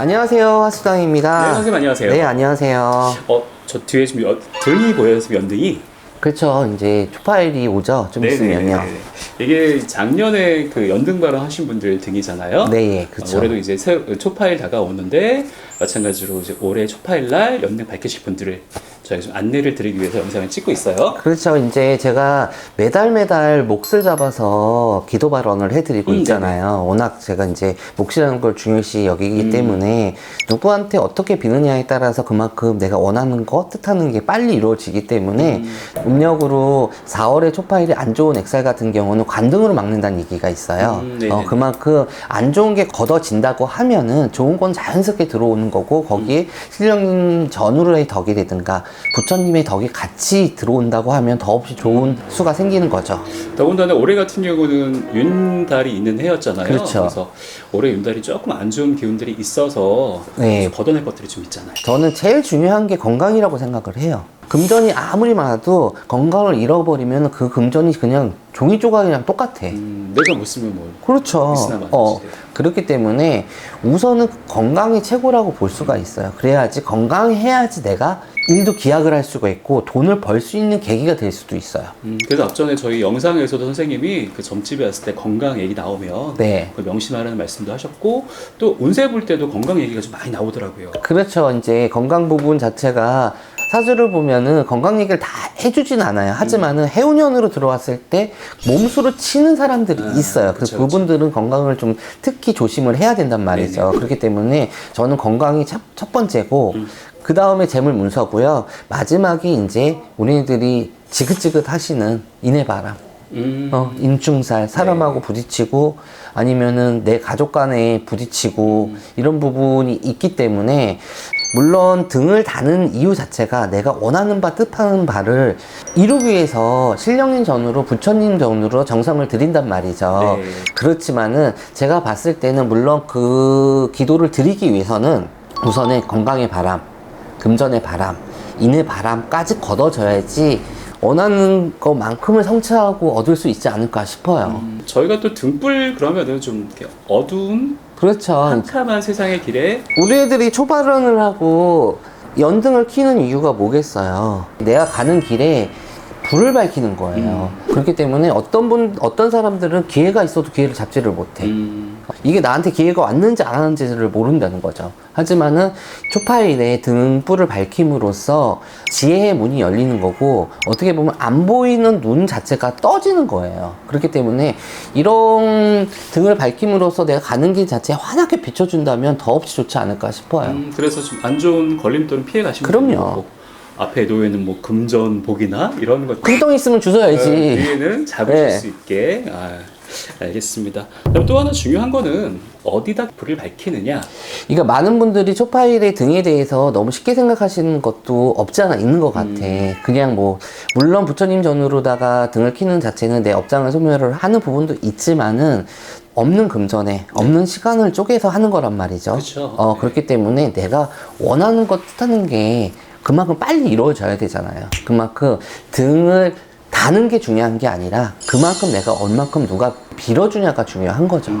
안녕하세요, 하수당입니다. 네, 선생님 안녕하세요. 네, 안녕하세요. 어, 저 뒤에 지금 연, 등이 보여서 연등이. 그렇죠. 이제 초파일이 오죠. 좀 있으면요. 네네네. 이게 작년에 그 연등 발언하신 분들 등이잖아요. 네, 그렇죠. 어, 올해도 이제 새, 초파일 다가오는데 마찬가지로 이제 올해 초파일 날 연등 밝히실 분들을 저희가 좀 안내를 드리기 위해서 영상을 찍고 있어요. 그렇죠. 이제 제가 매달 매달 몫을 잡아서 기도 발언을 해드리고 음, 있잖아요. 워낙 제가 이제 몫이라는 걸 중요시 여기기 음. 때문에 누구한테 어떻게 비느냐에 따라서 그만큼 내가 원하는 거, 뜻하는 게 빨리 이루어지기 때문에 음. 음력으로 4월에 초파일이 안 좋은 엑살 같은 경우는 관등으로 막는다는 얘기가 있어요. 음. 어, 그만큼 안 좋은 게 걷어진다고 하면은 좋은 건 자연스럽게 들어오는 거고 거기에 음. 신령님 전후로의 덕이라든가 부처님의 덕이 같이 들어온다고 하면 더없이 좋은 수가 생기는 거죠. 더군다나 올해 같은 경우는 윤달이 있는 해였잖아요. 그렇죠. 래서 올해 윤달이 조금 안 좋은 기운들이 있어서 네. 좀 걷어낼 것들이 좀 있잖아요. 저는 제일 중요한 게 건강이라고 생각을 해요. 금전이 아무리 많아도 건강을 잃어버리면 그 금전이 그냥 종이 조각이랑 똑같아. 음, 내가 못 쓰면 뭐 그렇죠. 어, 그렇기 때문에 우선은 건강이 최고라고 볼 수가 있어요. 그래야지 건강해야지 내가 일도 기약을 할 수가 있고 돈을 벌 수 있는 계기가 될 수도 있어요. 음, 그래서 앞전에 저희 영상에서도 선생님이 그 점집에 왔을 때 건강 얘기 나오면 네. 그 명심하라는 말씀도 하셨고 또 운세 볼 때도 건강 얘기가 좀 많이 나오더라고요. 그렇죠. 이제 건강 부분 자체가 사주를 보면은 건강 얘기를 다 해주진 않아요. 하지만은 해운년으로 들어왔을 때 몸수로 치는 사람들이 아, 있어요. 그 그쵸, 그분들은 건강을 좀 특히 조심을 해야 된단 말이죠. 네네. 그렇기 때문에 저는 건강이 첫, 첫 번째고 음. 그 다음에 재물 문서고요. 마지막이 이제 우리들이 지긋지긋 하시는 인해 바람. 음, 어, 인충살, 사람하고 부딪히고 아니면은 내 가족 간에 부딪히고 이런 부분이 있기 때문에 물론 등을 다는 이유 자체가 내가 원하는 바 뜻하는 바를 이루기 위해서 신령님 전으로 부처님 전으로 정성을 드린단 말이죠. 네. 그렇지만은 제가 봤을 때는 물론 그 기도를 드리기 위해서는 우선의 건강의 바람, 금전의 바람, 인의 바람까지 걷어져야지 원하는 것만큼을 성취하고 얻을 수 있지 않을까 싶어요. 음, 저희가 또 등불 그러면은 좀 이렇게 어두운 그렇죠. 캄캄한 세상의 길에 우리 애들이 초발언을 하고 연등을 키는 이유가 뭐겠어요? 내가 가는 길에 불을 밝히는 거예요. 그렇기 때문에 어떤 분, 어떤 사람들은 기회가 있어도 기회를 잡지를 못해. 음, 이게 나한테 기회가 왔는지 안 왔는지를 모른다는 거죠. 하지만은 초파일에 등불을 밝힘으로써 지혜의 문이 열리는 거고 어떻게 보면 안 보이는 눈 자체가 떠지는 거예요. 그렇기 때문에 이런 등을 밝힘으로써 내가 가는 길 자체에 환하게 비춰준다면 더없이 좋지 않을까 싶어요. 음, 그래서 좀 안 좋은 걸림돌은 피해 가시면 그럼요. 앞에 놓여있는 뭐 금전 복이나 이런 것들 금덩이 있으면 주워야지. 위에는 잡으실 네. 수 있게 아, 알겠습니다. 그럼 또 하나 중요한 거는 어디다 불을 밝히느냐. 그러니까 많은 분들이 초파일의 등에 대해서 너무 쉽게 생각하시는 것도 없지 않아 있는 것 같아. 그냥 뭐 물론 부처님 전으로다가 등을 키는 자체는 내 업장을 소멸을 하는 부분도 있지만은 없는 금전에 없는 시간을 쪼개서 하는 거란 말이죠. 그쵸. 어 네. 그렇기 때문에 내가 원하는 것 뜻하는 게 그만큼 빨리 이루어져야 되잖아요. 그만큼 등을 다는 게 중요한 게 아니라 그만큼 내가 얼만큼 누가 빌어주냐가 중요한 거죠.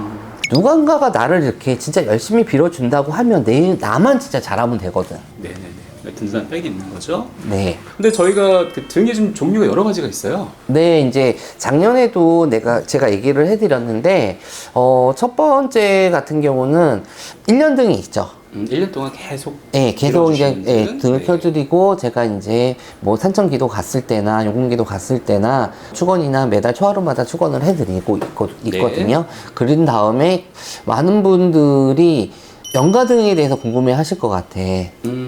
누군가가 나를 이렇게 진짜 열심히 빌어준다고 하면 내 나만 진짜 잘하면 되거든. 네네네. 든든한 백이 있는 거죠. 네. 근데 저희가 그 등에 좀 종류가 여러 가지가 있어요. 네, 이제 작년에도 내가 제가 얘기를 해드렸는데 어, 첫 번째 같은 경우는 1년 등이 있죠. 음, 1년 동안 계속 네, 계속 이제 예, 분은? 등을 네. 켜드리고 제가 이제 뭐 산천기도 갔을 때나 용궁기도 갔을 때나 축원이나 매달 초하루마다 축원을 해드리고 있거, 있거든요. 그린 다음에 많은 분들이 연가 등에 대해서 궁금해 하실 것 같아.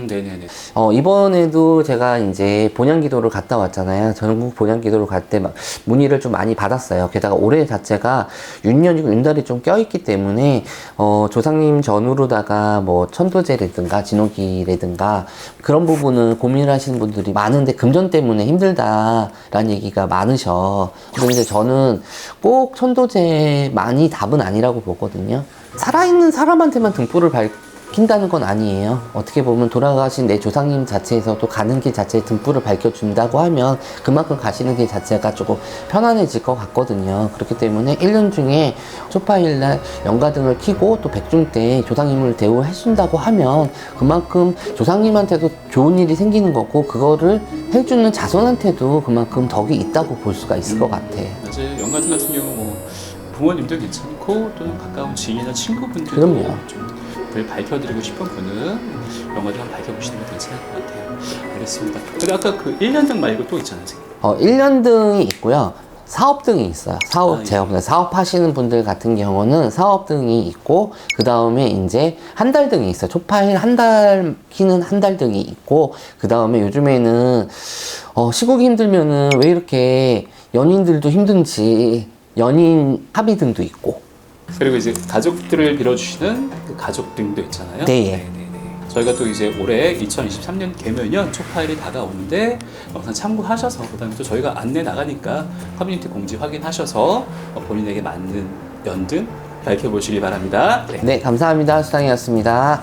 음, 네네네. 어, 이번에도 제가 이제 본향기도를 갔다 왔잖아요. 전국 본향기도를 갈 때 막 문의를 좀 많이 받았어요. 게다가 올해 자체가 윤년이고 윤달이 좀 껴있기 때문에, 어, 조상님 전후로다가 뭐 천도제라든가 진호기라든가 그런 부분은 고민을 하시는 분들이 많은데 금전 때문에 힘들다라는 얘기가 많으셔. 근데 저는 꼭 천도제만이 답은 아니라고 보거든요. 살아있는 사람한테만 등불을 밝 킨다는 건 아니에요. 어떻게 보면 돌아가신 내 조상님 자체에서도 가는 길 자체에 등불을 밝혀준다고 하면 그만큼 가시는 길 자체가 조금 편안해질 것 같거든요. 그렇기 때문에 1년 중에 초파일날 연가등을 켜고 또 백중 때 조상님을 대우해준다고 하면 그만큼 조상님한테도 좋은 일이 생기는 거고 그거를 해주는 자손한테도 그만큼 덕이 있다고 볼 수가 있을 것 같아. 맞아요. 연가등 같은 경우 뭐 부모님도 괜찮고 또는 가까운 지인이나 친구분들도 그럼요. 좀 불 밝혀드리고 싶은 분은 연가등 한번 밝혀보시는 게 괜찮을 것 같아요. 알겠습니다. 근데 아까 그 1년 등 말고 또 있잖아요. 선생님. 어, 1년 등이 있고요. 사업 등이 있어요. 사업, 아, 예. 제가 보기엔 사업하시는 분들 같은 경우는 사업 등이 있고, 그 다음에 이제 한 달 등이 있어요. 초파일 한 달, 키는 한 달 등이 있고, 그 다음에 요즘에는, 어, 시국이 힘들면은 왜 이렇게 연인들도 힘든지, 연인 합의 등도 있고, 그리고 이제 가족들을 빌어주시는 그 가족 등도 있잖아요. 네, 예. 네네네. 저희가 또 이제 올해 2023년 개면연 초파일이 다가오는데 영상 참고하셔서 그다음에 또 저희가 안내 나가니까 커뮤니티 공지 확인하셔서 어, 본인에게 맞는 연등 밝혀보시기 바랍니다. 네. 네, 감사합니다. 수당이었습니다.